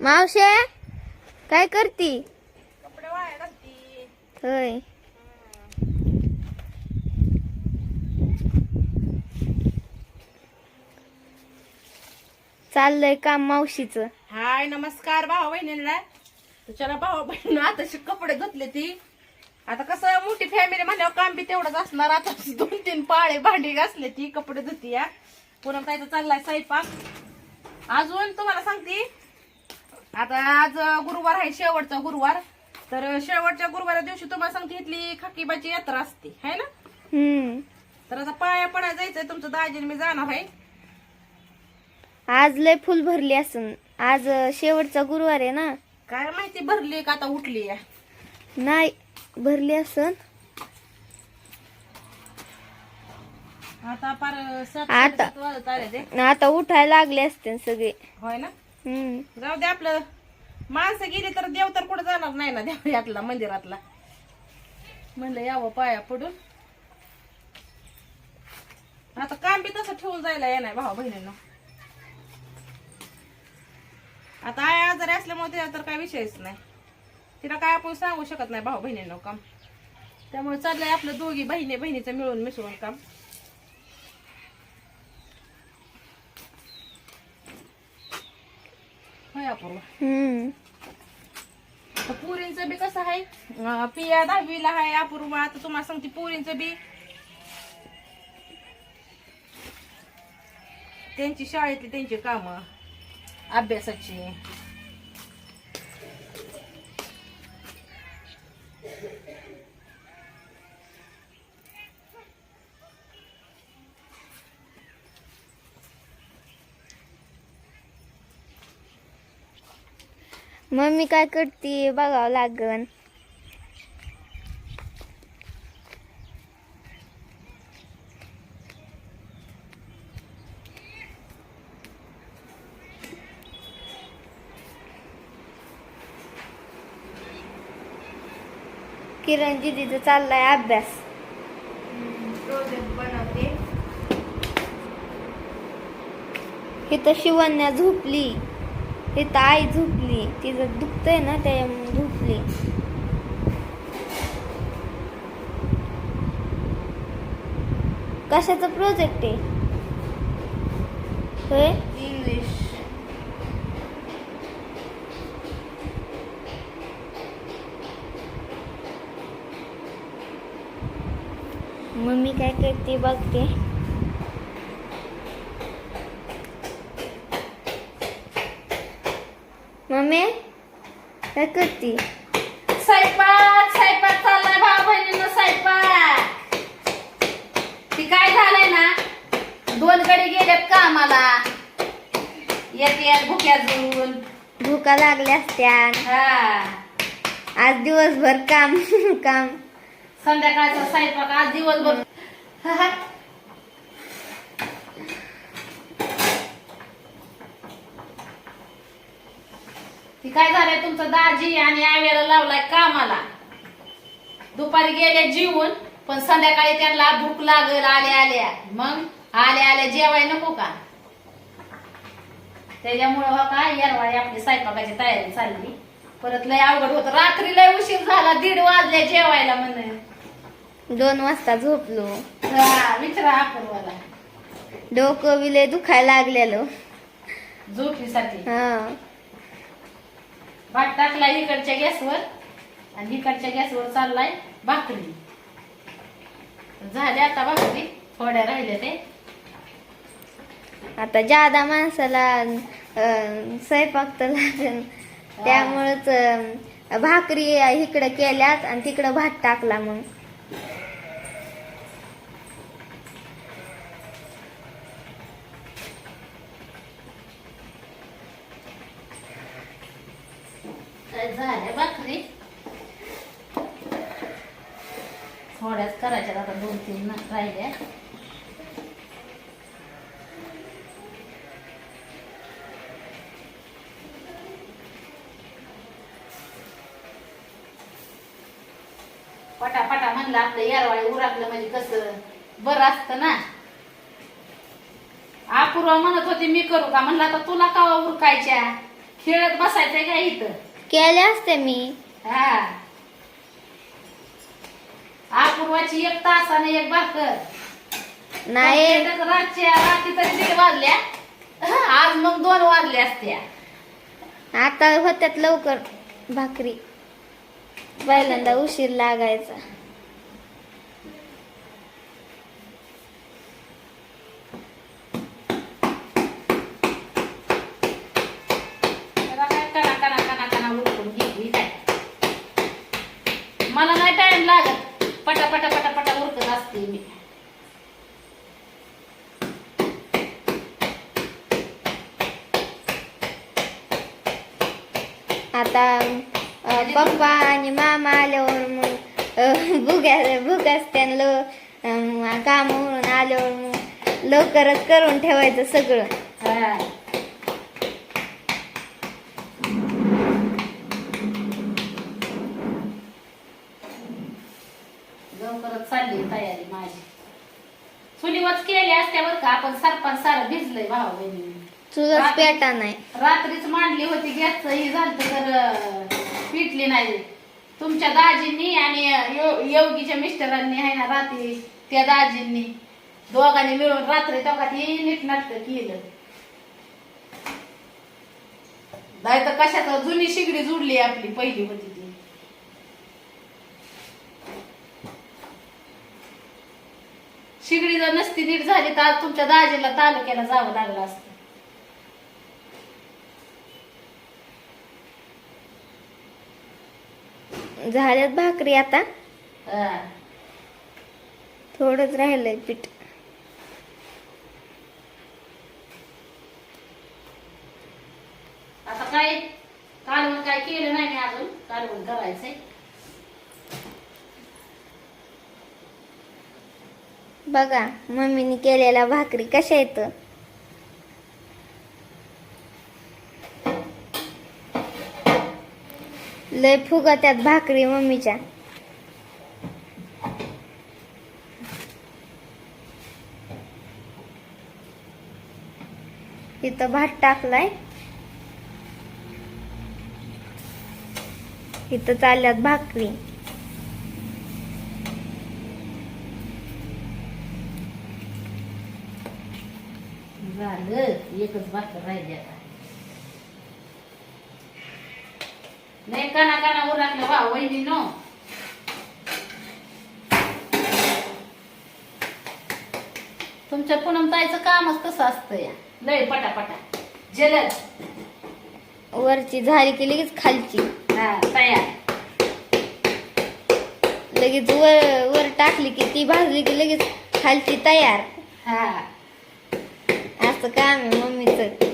मावशे काय करती? कपडे वाया घालती. होय. चाललंय काम मावशीचं. हाय नमस्कार भाऊ बहिणींना तुझ्याला भाऊ बहीण आता कपडे धुतले ती. आता कसं मोठी फॅमिली म्हणल्यावर काम बी तेवढंच असणार. आता दोन तीन पाळे भांडी घासले ती कपडे धुती या पुन्हा ताईचा चाललाय स्वयंपाक. अजून तुम्हाला सांगते आता आज गुरुवार आहे शेवटचा गुरुवार. तर शेवटच्या गुरुवारा दिवशी तुम्हाला सांगते इथली खाकीबाची यात्रा असते है ना? हम्म. तर आता पाया पडायला जायचंय तुमचं दाजीने मी जाणार आहे. आज लय फुल भरली असून. आज शेवटचा गुरुवार आहे ना? काय माहिती भरली का आता उठली आहे. नाही भरली असन. आता पार सात आता. साडेसात वाजत आले ते आता उठायला लागले असते सगळे. होय ना? जाऊ दे आपलं. माणसं गेली तर देव तर कुठं जाणार नाही ना देव यातला मंदिरातला. म्हणलं यावं पाया पडून. आता काम बी तसं ठेवून जायला येणार भाऊ बहिणींना. आता आय आजारी असल्यामुळे तिला तर काय विषयच नाही. तिला काय आपण सांगू शकत नाही भाऊ बहिणींना काम. त्यामुळे चाललंय आपलं दोघी बहिणी बहिणीचं मिळून मिसळून काम. होय अपूर्वा हम्म. तर पुरींचं बी कसं आहे? अं, पिया दहावीला आहे अपूर्वा. आता तुम्हाला सांगते पुरींचं बी. त्यांची शाळेतली त्यांची कामं अभ्यासाची. मम्मी काय करते बघावं लागन. किरण दिदीचा चाललाय अभ्यास. प्रोजेक्ट बनवते इथं शिवण्या झोपली. इथं आई झोपली. तिचं दुखतंय ना त्याच्यामुळे झोपली. कशाचा प्रोजेक्ट आहे? इंग्लिश मम्मी काय करते बघते. मम्मी काय करते? स्वयंपाक स्वयंपाक चाललाय भाऊ बहिणीनं स्वयंपाक. ती काय झालंय ना दोन कडे गेल्यात कामाला. येत येत भुक्या जुळून भुका लागल्या असत्या. हा. आज दिवसभर काम काम. संध्याकाळचा स्वयंपाक आज दिवसभर. ती काय झालंय तुमचं दाजी आणि आव्याला लावलाय कामाला. दुपारी गेले जीवन पण संध्याकाळी त्यांना भूक लागल आल्या आल्या. मग आल्या आल्या जेवाय नको का? त्याच्यामुळे हो का येरवाळी आपली स्वयंपाकाची तयारी चालली. परत लय अवघड होत. रात्री लय उशीर झाला दीड वाजले जेवायला म्हणे दोन वाजता झोपलो. हा, विचारा अपूर्वाला. डोकं विले दुखायला लागलेलं. झोपीसाठी. हा. भात टाकला इकडच्या गॅसवर आणि इकडच्या गॅसवर चाललाय भाकरी. झाले आता भाकरी थोड्या राहिल्या ते. आता जादा माणसाला स्वयंपाक तर लागेल. त्यामुळंच भाकरी इकडं केल्यात आणि तिकडं भात टाकला मग काय झाल्या भाकरी थोड्याच करायच्या आता दोन तीन ना- राहिल्या पटापटा म्हणलं आपलं येरवाळी उराकलं म्हणजे कसं बरं असतं ना. अपूर्वा म्हणत होती मी करू का? म्हणलं आता तुला कावा उरकायच्या? खेळत बसायचंय का इथं? केले असते मी. हा. अपूर्वाची एक तास आणि एक भाकर नाही. त्याच्यात रातच्या रात्री तरी दीड वाजल्या. आज मग दोन वाजल्या असत्या. आता होत्यात लवकर भाकरी. पहिल्यांदा उशीर लागायचा. मला नाही टाइम लागत. पटा पटा पटा पटा उरकत असते मी. आता पप्पा आणि आल्यावर मग अं, भुग्या भुगास त्यांना कामावरून आल्यावर लवकरच करून ठेवायचं सगळं. लवकरच चालली तयारी माझी. चुलीवच केली असत्या बरं का आपण सरपंच सारं भिजलंय भाऊ बहिणी. तुझंच पेटा नाही. रात्रीच मांडली होती गॅसचं ही झालं तर पिटली नाही. तुमच्या दाजींनी आणि यो- योगीच्या मिस्टरांनी आहे ना रात्री त्या दाजींनी दोघांनी मिळून रात्री दोघात ही नीट नाटक केलं. नाही तर कशात जुनी शिगडी जुडली आपली पहिली होती ती. शिगडी जर नसती नीट झाली तर आज तुमच्या दाजीला तालुक्याला जावं लागलं असतं. झाल्यात भाकरी आता. थोडंच राहिलंय पीठ. आता काय कालवण काय केलं नाही मी अजून कालवण करायचंय. बघा मम्मीने केलेल्या भाकरी कशा येत लय फुगा त्यात भाकरी मम्मीच्या. इथं भात टाकलाय. इथं चालल्यात भाकरी. झालं एकच भाकर राहिली आता. नाही काना काना उरकलं वा वहिनी नो तुमच्या पूनम ताईचं कामच तसं असतं या. लय पटापटा. जलद. वरची झाली की लगेच खालची. हा तयार. लगेच वर वर टाकली की ती भाजली की लगेच खालची तयार. हा. असं काम आहे मम्मीचं.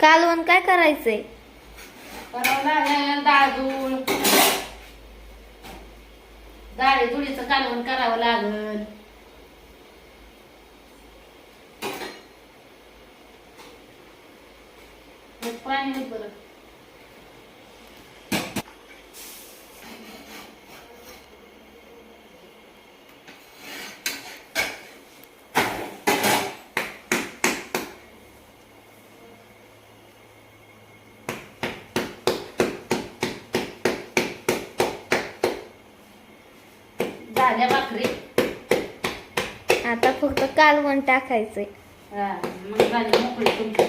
कालवण काय करायचंय? करावं दाळे डाळ धुळीचं कालवण करावं लागल. एक पाणी बरं. झाल्या भाकरी. आता फक्त कालवण टाकायचंय. मग झाली मोकळी तुमची.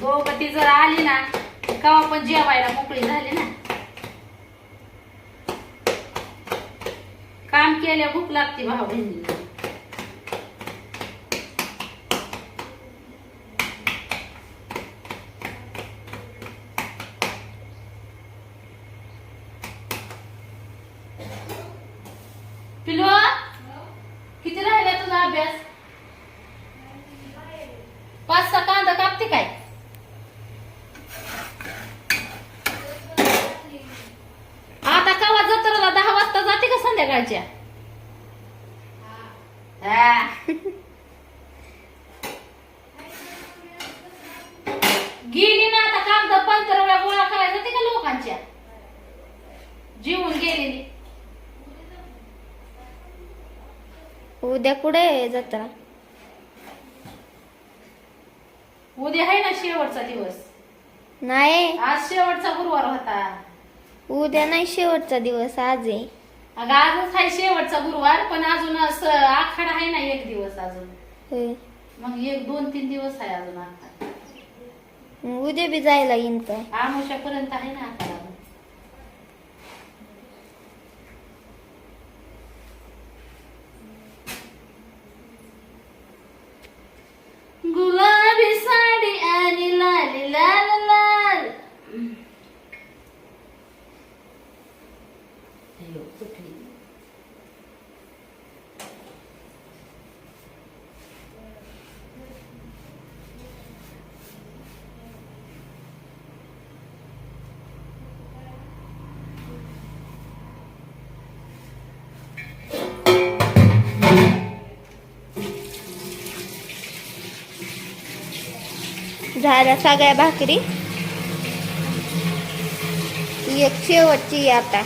दोघं ती जर आली ना कवा पण जेवायला मोकळी झाली ना. काम केल्या भूक लागते भाऊ बहिणीला पिलो किती राहिला तुझा अभ्यास पाच सहा कांदा कापते हा. गेली ना आता कागद पंतरवळ्या गोळा करायला जाते का लोकांच्या? जीवन गेलेली. उद्या कुठे जत्रा? उद्या आहे ना शेवटचा दिवस. नाही. आज शेवटचा गुरुवार होता. उद्या नाही शेवटचा दिवस आज आहे. अगं आजच आहे शेवटचा गुरुवार पण अजून असं आखाड आहे ना एक दिवस अजून. होय. मग एक दोन तीन दिवस आहे अजून आखाड. उद्या बी जायला येईन तर. आमुष्यापर्यंत आहे ना आखाड. झाल्या सगळ्या भाकरी. एक शेवटची आता.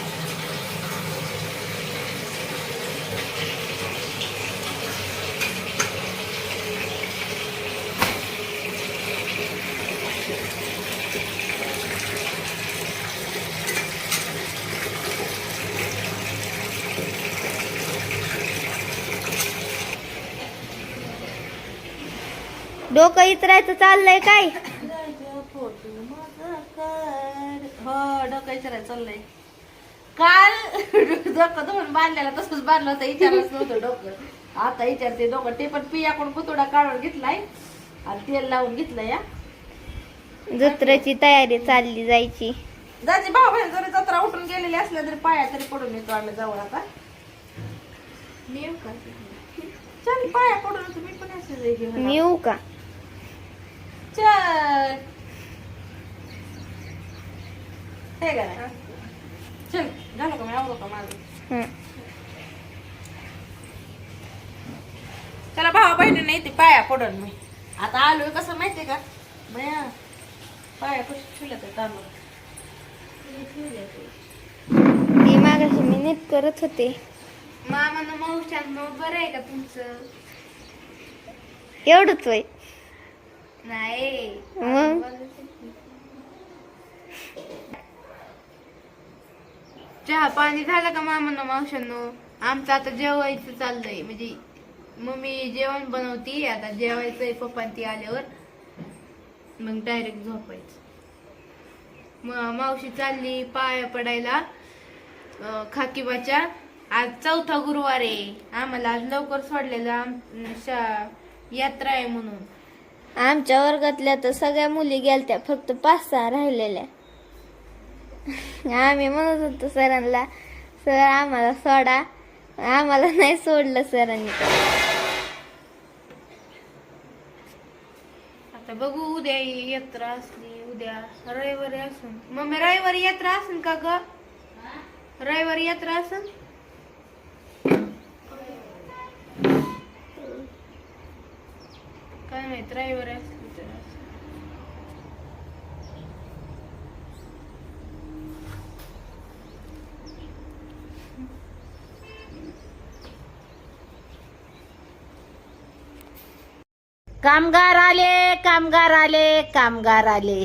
डोकं इतरायचं चाललंय काय? हो डोकं चाललंय काल डोकं धुवून बांधलेलं तसंच बांधलं होतं विचारलंच नव्हतं डोकं. आता विचारते डोकं. ते पण पियाकडून पुतोडा काढून घेतलाय. आणि तेल लावून घेतलंय या जत्रेची तयारी चालली जायची. जायचे भाऊ बहीण जरी जत्रा उठून गेलेली असल्या तरी पाया तरी पडून येतो आम्ही जवळ आता. चल पाया पडून मी पण असं येऊ का? चल. हे नाही? चल झालं का मी आवडतो का माझं. त्याला भावा बहिणीने येते पाया पडून मी. आता आलोय कसं माहितीये का? बया पाया कशी ठेवलं ते तांदूळ? ती मागाशी मी नीट करत होते. मामानं मावशान बरं आहे का तुमचं? एवढंच वय नाही. मग? चहा पाणी झालं का मामानं मावशांनो आमचं आता जेवायचं चाललंय. म्हणजे मम्मी जेवण बनवती आता जेवायचंय पप्पा ती आल्यावर. मग डायरेक्ट झोपायचं. मग मावशी चालली पाया पडायला खाकीबाच्या. आज चौथा गुरुवार आहे. आम्हाला आज लवकर सोडलेलं आम- शा- यात्रा आहे म्हणून. आमच्या वर्गातल्या तर सगळ्या मुली गेलत्या फक्त पाच सहा राहिलेल्या. आम्ही म्हणत होतो सरांना सर आम्हाला सोडा. आम्हाला नाही सोडलं सरांनी. आता बघू उद्या यात्रा असली उद्या रविवारी असून. मग रविवारी यात्रा असेल का ग? रविवारी यात्रा असेल काय माहीत रविवारी असली तर कामगार आले कामगार आले कामगार आले.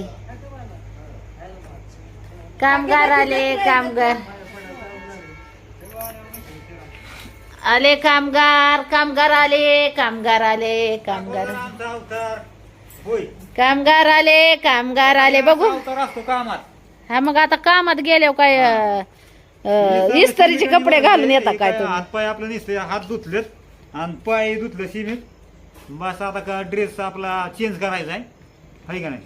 कामगार आले कामगार. आले कामगार कामगार आले कामगार आले कामगार. कामगार आले कामगार आले. बघू. असतो कामात. हा मग आता कामात गेल्यावर काय अं, इस्त्रीचे कपडे घालून येतात काय तुम्ही? हात पाय आपलं नुसते हात धुतलेत आणि पाय धुतले सिमेंट बस आता का ड्रेस आपला चेंज करायचा आहे. हाय का नाही?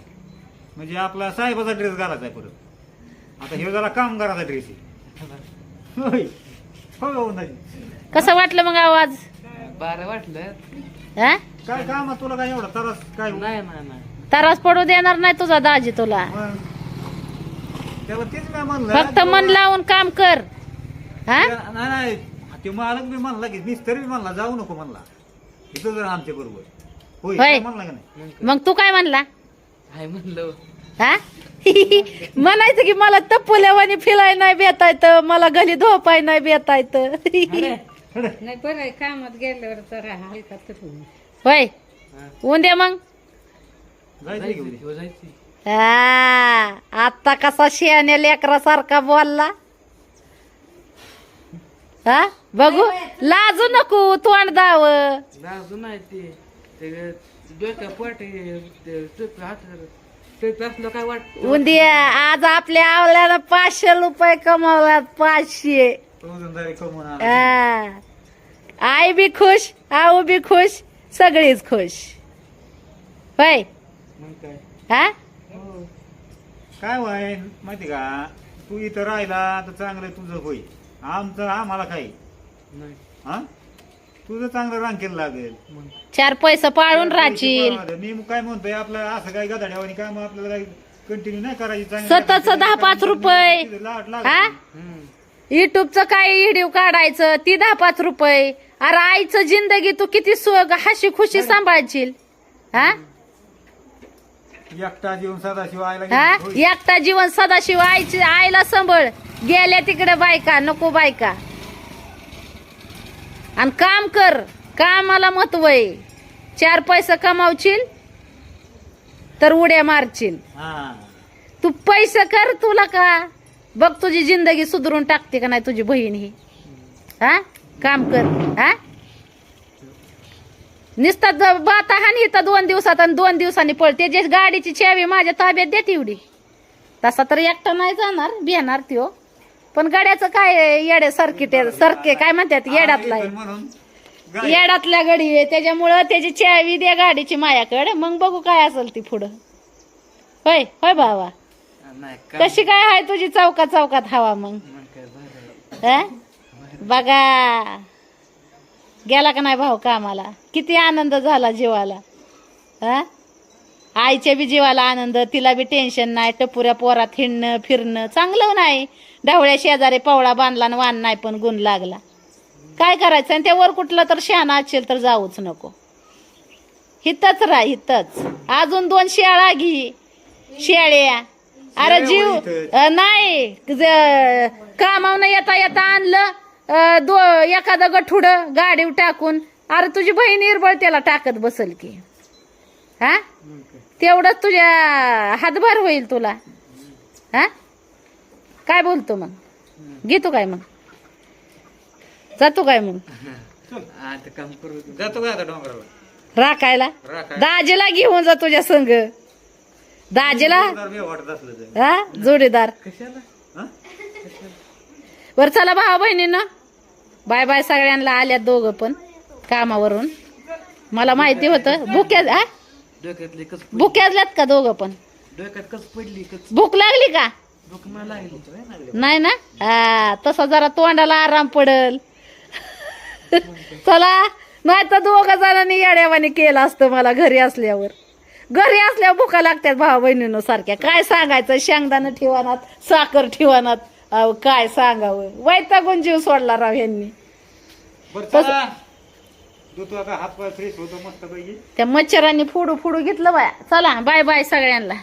म्हणजे आपला साहेबाचा ड्रेस घालायचा आहे परत. आता हे जरा कामगाराचा ड्रेस आहे. होय. हो हो नाही. कसं वाटलं मग आवाज? बरं वाटलं. हा? काय कामात तुला काय एवढा? तरस काय? हो? नाही नाही नाही. त्रास पडू देणार नाही तुझा दाजी तुला. मग त्याला तेच मी म्हणलं फक्त मन लावून काम कर. हा? त्या- नाही नाही. ते मालक मी म्हणला की मिस्तर बी म्हणला जाऊ नको म्हणला. इथं जर आमच्या बरोबर. होय होय. काय म्हणला का नाही. मग तू काय म्हणला? हाय म्हणलं. हा? म्हणायचं की मला टप्पुल्यावानी फिराय नाही बेता येतं मला गली धोपाय नाही बेता येतं नाही बरं आहे कामात गेल्यावर जरा हलका तर होय? उद्या मग? हो जायची. हा आता कसा शियाने लेकरासारखा बोलला? हा बघू. लाजू नको तोंड दाव. लाजू नाही ते. ते डोक्या पोट हात टोपी असलं काय वाटत उद्या आज आपल्या आवल्यानं पाचशे रुपये कमावल्यात पाचशे. हा. आई बी खुश आऊ बी खुश सगळीच खुश. होय? काय? हा? काय वय? माहिती का? तू इथं राहिला तर चांगलं तुझं होईल. आमचं आम्हाला काही. नाही. हा? तुझं चांगलं रांकेल लागेल. मग? चार पैसे पाळून राहशील. मी काय म्हणतोय आपलं असं काय गदाड्यावानी काय मग आपल्याला काही कंटिन्यू नाही करायची. चांगली स्वतःचं दहा पाच रुपये. लाट हा? युट्यूबचं काय व्हिडिओ काढायचं? ती दहा पाच रुपये. अरे आईचं जिंदगी तू किती सुख हशी खुशी सांभाळशील. हा? एकटा जीवन सदाशिव आयला हा. एकटा जीवन सदाशिव आईची आईला सांभाळ. गेल्या तिकडे बायका नको बायका. आणि काम कर. कामाला महत्त्व आहे. चार पैसे कमावशील तर उड्या मारशील. हा. तू पैसे कर तुला का? बघ तुझी जिंदगी सुधरून टाकते का नाही तुझी बहीण ही? हा? काम कर हा? निसतात बाता हानी इथं दोन दिवसात आणि दोन दिवसांनी पळते. जे गाडीची चावी माझ्या ताब्यात देते एवढी. तसा तर एकटा नाही जाणार बिहणार त्यो. पण गाड्याचं काय येडे सर्किट सरके काय म्हणतात गाय- येडातल्या गडी आहे त्याच्यामुळं त्याची चावी द्या गाडीची मायाकडे मग बघू काय असेल ती पुढं. होय होय भावा. कशी काय आहे तुझी चौकात चौकात हवा मग? बघा. गेला का नाही भाऊ कामाला? किती आनंद झाला जीवाला. हा? आईच्या बी जीवाला आनंद तिला बी टेन्शन नाही टपुऱ्या पोरात हिंडणं फिरणं. चांगलं नाही. ढवळ्या शेजारी पवळा बांधला आणि वान नाही पण गुण लागला. काय करायचं? आणि त्यावर कुठलं तर शहाणा असेल तर जाऊच नको. हितच राह हितच. अजून दोन शेळा घे. शेळ्या. अरे जीव अ, नाही ज- कामावून येता येता आणलं अ, दो एखादं गठुड गाडीवर टाकून अरे तुझी बहीण इरबळ त्याला टाकत बसल की. हा? मग काय तेवढंच तुझ्या हातभार होईल तुला. हा? काय बोलतो मग? घेतो काय मग? जातो काय मग? आता काम करू. जातो काय आता डोंगराला? राखायला? राखाय. दाजेला घेऊन जा तुझ्या संग. दाजेला? हा? जोडीदार. कशाला? हा? बर चला भावा बहिणीनं. बाय बाय सगळ्यांना आल्यात दोघं पण कामावरून. मला माहिती होतं भुक्या हा? भुक्यातल्यात का दोघं पण? भूक लागली का? डोकं मला लागली. नाही ना? हा तसा जरा तोंडाला आराम पडल. चला नाही तर दोघं जणांनी येड्यावानी केलं असतं मला घरी असल्यावर. घरी असल्यावर भुका लागतात भावा बहिणीनं सारख्या. काय सांगायचं? शेंगदाणं ठेवानात साखर ठेवानात. अहो काय सांगावं? वैतागून जीव सोडला राव यांनी त्या मच्छरांनी फोडू फोडू घेतलं बाया. चला बाय बाय सगळ्यांना.